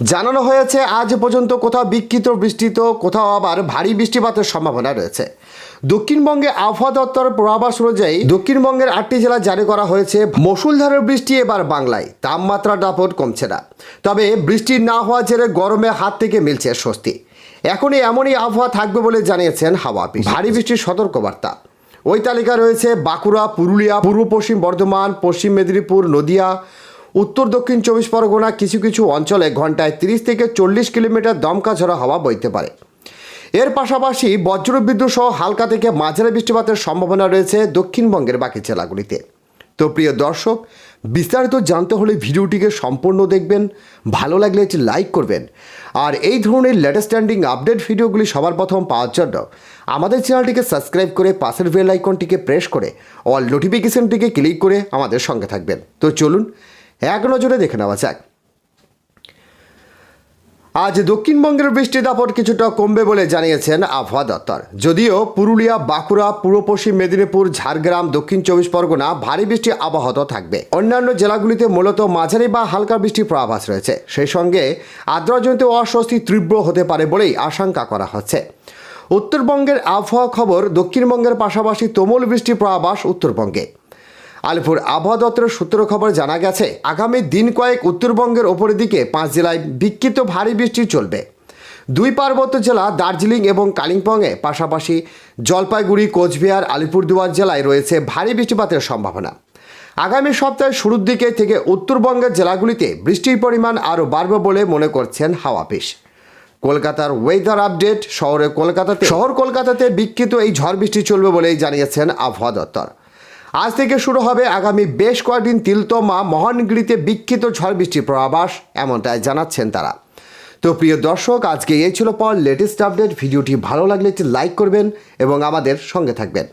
জানানো হয়েছে, আজ পর্যন্ত কোথাও বিক্ষিপ্ত বৃষ্টিত, কোথাও আবার ভারী বৃষ্টিপাতের সম্ভাবনা রয়েছে। দক্ষিণবঙ্গে আবহাওয়া দপ্তর পূর্বাভাস অনুযায়ী দক্ষিণবঙ্গের আটটি জেলা জারি করা হয়েছে। মসুলধারের বৃষ্টি এবার বাংলায় তাপমাত্রা দাপট কমছে না। তবে বৃষ্টি না হওয়া জেরে গরমে হাত থেকে মিলছে স্বস্তি। এখনই এমনই আবহাওয়া থাকবে বলে জানিয়েছেন হাওয়া ভারী বৃষ্টির সতর্কবার্তা। ওই তালিকা রয়েছে বাঁকুড়া, পুরুলিয়া, পূর্ব পশ্চিম বর্ধমান, পশ্চিম মেদিনীপুর, নদিয়া উত্তর দক্ষিণ চব্বিশ পরগনা কিছু কিছু অঞ্চলে ঘন্টায় তিরিশ থেকে চল্লিশ কিলোমিটার দমকা ঝরা হাওয়া বইতে পারে। এর পাশাপাশি বজ্রবিদ্যুৎ সহ হালকা থেকে মাঝারি বৃষ্টিপাতের সম্ভাবনা রয়েছে দক্ষিণবঙ্গের বাকি জেলাগুলিতে। তো প্রিয় দর্শক, বিস্তারিত জানতে হলে ভিডিওটিকে সম্পূর্ণ দেখবেন, ভালো লাগলে একটি লাইক করবেন। আর এই ধরনের লেটেস্ট স্ট্যান্ডিং আপডেট ভিডিওগুলি সবার প্রথম পাওয়ার জন্য আমাদের চ্যানেলটিকে সাবস্ক্রাইব করে পাশের বেল আইকনটিকে প্রেস করে অল নোটিফিকেশনটিকে ক্লিক করে আমাদের সঙ্গে থাকবেন। তো চলুন এক নজরে দেখে নেওয়া যাক। আজ দক্ষিণবঙ্গের বৃষ্টি দাপট কিছুটা কমবে বলে জানিয়েছেন আবহাওয়া দপ্তর। যদিও পুরুলিয়া, বাঁকুড়া, পূর্ব পশ্চিম মেদিনীপুর, ঝাড়গ্রাম, দক্ষিণ চব্বিশ পরগনা ভারী বৃষ্টি আবহাওয়া থাকবে। অন্যান্য জেলাগুলিতে মূলত মাঝারি বা হালকা বৃষ্টির পূর্বাভাস রয়েছে। সেই সঙ্গে আর্দ্রজনিত অস্বস্তি তীব্র হতে পারে বলেই আশঙ্কা করা হচ্ছে। উত্তরবঙ্গের আবহাওয়া খবর দক্ষিণবঙ্গের পাশাপাশি তুমুল বৃষ্টির পূর্বাভাস উত্তরবঙ্গে। আলিপুর আবহাওয়া দপ্তরের সূত্র খবর জানা গেছে, আগামী দিন কয়েক উত্তরবঙ্গের ওপরের দিকে পাঁচ জেলায় বিক্ষিপ্ত ভারী বৃষ্টি চলবে। দুই পার্বত্য জেলা দার্জিলিং এবং কালিম্পংয়ে পাশাপাশি জলপাইগুড়ি, কোচবিহার, আলিপুরদুয়ার জেলায় রয়েছে ভারী বৃষ্টিপাতের সম্ভাবনা। আগামী সপ্তাহের শুরুর দিকে থেকে উত্তরবঙ্গের জেলাগুলিতে বৃষ্টির পরিমাণ আরও বাড়বে বলে মনে করছেন হাওয়া অফিস। কলকাতার ওয়েদার আপডেট শহরে কলকাতাতে শহর কলকাতাতে বিক্ষিপ্ত এই ঝড় বৃষ্টি চলবে বলেই জানিয়েছেন আবহাওয়া দপ্তর। আজ থেকে শুরু হবে আগামী বেশ কয়েকদিন তিলতমা মহানগরীতে বিক্ষিত ঝড় বৃষ্টির পূর্বাভাস, এমনটাই জানাচ্ছেন তারা। তো প্রিয় দর্শক, আজকে এই ছিল পর লেটেস্ট আপডেট ভিডিওটি ভালো লাগলে একটি লাইক করবেন এবং আমাদের সঙ্গে থাকবেন।